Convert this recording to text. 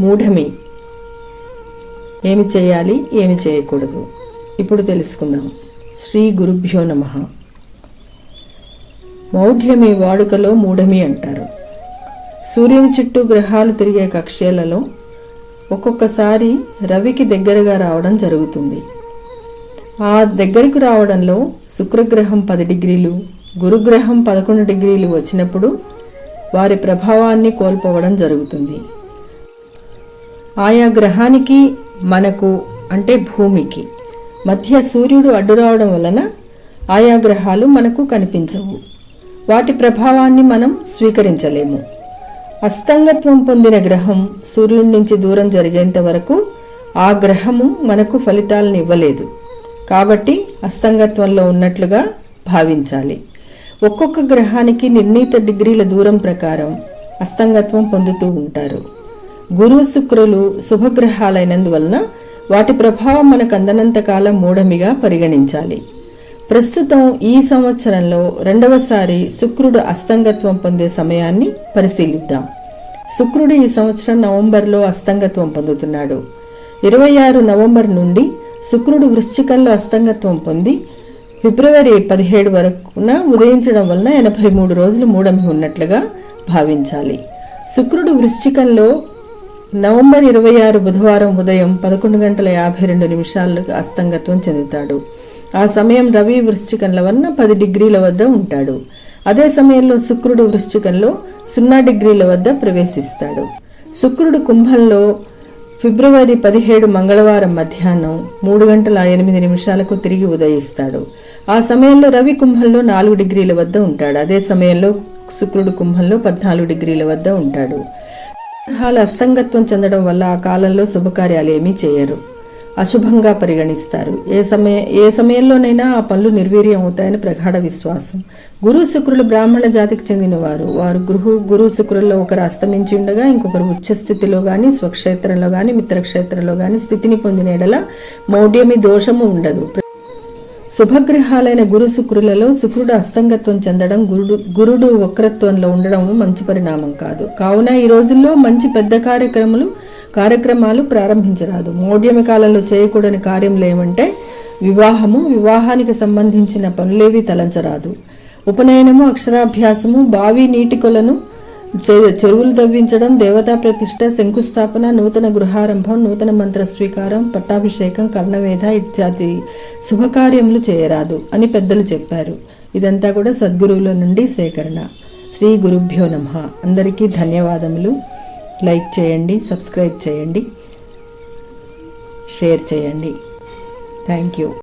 మూఢమి. ఏమి చేయాలి ఏమి చేయకూడదు. ఇప్పుడు తెలుసుకుందాం. శ్రీ గురుభ్యో నమ. మౌఢ్యమి వాడుకలో మూఢమి అంటారు. సూర్యుని చుట్టూ గ్రహాలు తిరిగే కక్ష్యలలో ఒక్కొక్కసారి రవికి దగ్గరగా రావడం జరుగుతుంది. ఆ దగ్గరకు రావడంలో శుక్రగ్రహం పది డిగ్రీలు గురుగ్రహం పదకొండు డిగ్రీలు వచ్చినప్పుడు వారి ప్రభావాన్ని కోల్పోవడం జరుగుతుంది. ఆయా గ్రహానికి మనకు అంటే భూమికి. మధ్య సూర్యుడు అడ్డు రావడం వలన ఆయా గ్రహాలు మనకు కనిపించవు. వాటి ప్రభావాన్ని మనం స్వీకరించలేము. అస్తంగత్వం పొందిన గ్రహం సూర్యుడి నుంచి దూరం జరిగేంత వరకు ఆ గ్రహము మనకు ఫలితాలను ఇవ్వలేదు. కాబట్టి అస్తంగత్వంలో ఉన్నట్లుగా భావించాలి. ఒక్కొక్క గ్రహానికి నిర్ణీత డిగ్రీల దూరం ప్రకారం అస్తంగత్వం పొందుతూ ఉంటారు. గురు శుక్రులు శుభగ్రహాలైనందువలన వాటి ప్రభావం మనకు అందనంతకాలం మూఢమిగా పరిగణించాలి. ప్రస్తుతం ఈ సంవత్సరంలో రెండవసారి శుక్రుడు అస్తంగత్వం పొందే సమయాన్ని పరిశీలిద్దాం. శుక్రుడు ఈ సంవత్సరం నవంబర్లో అస్తంగత్వం పొందుతున్నాడు. ఇరవై ఆరు నవంబర్ నుండి శుక్రుడు వృశ్చికంలో అస్తంగత్వం పొంది ఫిబ్రవరి పదిహేడు వరకున ఉదయించడం వలన ఎనభై మూడు రోజులు మూడమి ఉన్నట్లుగా భావించాలి. శుక్రుడు వృశ్చికంలో నవంబర్ ఇరవై ఆరు బుధవారం ఉదయం పదకొండు గంటల యాభై రెండు నిమిషాలకు అస్తంగత్వం చెందుతాడు. ఆ సమయం రవి వృశ్చికంల వలన పది డిగ్రీల వద్ద ఉంటాడు. అదే సమయంలో శుక్రుడు వృశ్చికంలో సున్నా డిగ్రీల వద్ద ప్రవేశిస్తాడు. శుక్రుడు కుంభంలో ఫిబ్రవరి పదిహేడు మంగళవారం మధ్యాహ్నం మూడు గంటల ఎనిమిది నిమిషాలకు తిరిగి ఉదయిస్తాడు. ఆ సమయంలో రవి కుంభంలో నాలుగు డిగ్రీల వద్ద ఉంటాడు. అదే సమయంలో శుక్రుడు కుంభంలో పద్నాలుగు డిగ్రీల వద్ద ఉంటాడు. గ్రహాలు అస్తంగత్వం చెందడం వల్ల ఆ కాలంలో శుభకార్యాలు ఏమీ చేయరు. అశుభంగా పరిగణిస్తారు. ఏ సమయ ఏ సమయంలోనైనా ఆ పనులు నిర్వీర్యం అవుతాయని ప్రగాఢ విశ్వాసం. గురు శుక్రులు బ్రాహ్మణ జాతికి చెందినవారు. వారు గృహ గురు శుక్రుల్లో ఒకరు అస్తమించి ఉండగా ఇంకొకరు ఉచ్చస్థితిలో స్థితిలో స్వక్షేత్రంలో కానీ మిత్రక్షేత్రంలో కానీ స్థితిని పొందిన ఎడల మౌఢ్యమి దోషము ఉండదు. శుభగ్రహాలైన గురు శుక్రులలో శుక్రుడు అస్తంగత్వం చెందడం గురుడు గురుడు వక్రత్వంలో ఉండడం మంచి పరిణామం కాదు. కావున ఈ రోజుల్లో మంచి పెద్ద కార్యక్రమాలు కార్యక్రమాలు ప్రారంభించరాదు. మౌఢ్యమి కాలంలో చేయకూడని కార్యములు ఏమంటే వివాహము వివాహానికి సంబంధించిన పనులేవి తలంచరాదు. ఉపనయనము అక్షరాభ్యాసము బావి నీటి కొలను చెరువులు తవ్వించడం దేవతా ప్రతిష్ట శంకుస్థాపన నూతన గృహారంభం నూతన మంత్ర స్వీకారం పట్టాభిషేకం కర్ణవేధ ఇత్యాది శుభకార్యములు చేయరాదు అని పెద్దలు చెప్పారు. ఇదంతా కూడా సద్గురువుల నుండి సేకరణ. శ్రీ గురుభ్యో నమ. అందరికీ ధన్యవాదములు. లైక్ చేయండి సబ్స్క్రైబ్ చేయండి షేర్ చేయండి. Thank you.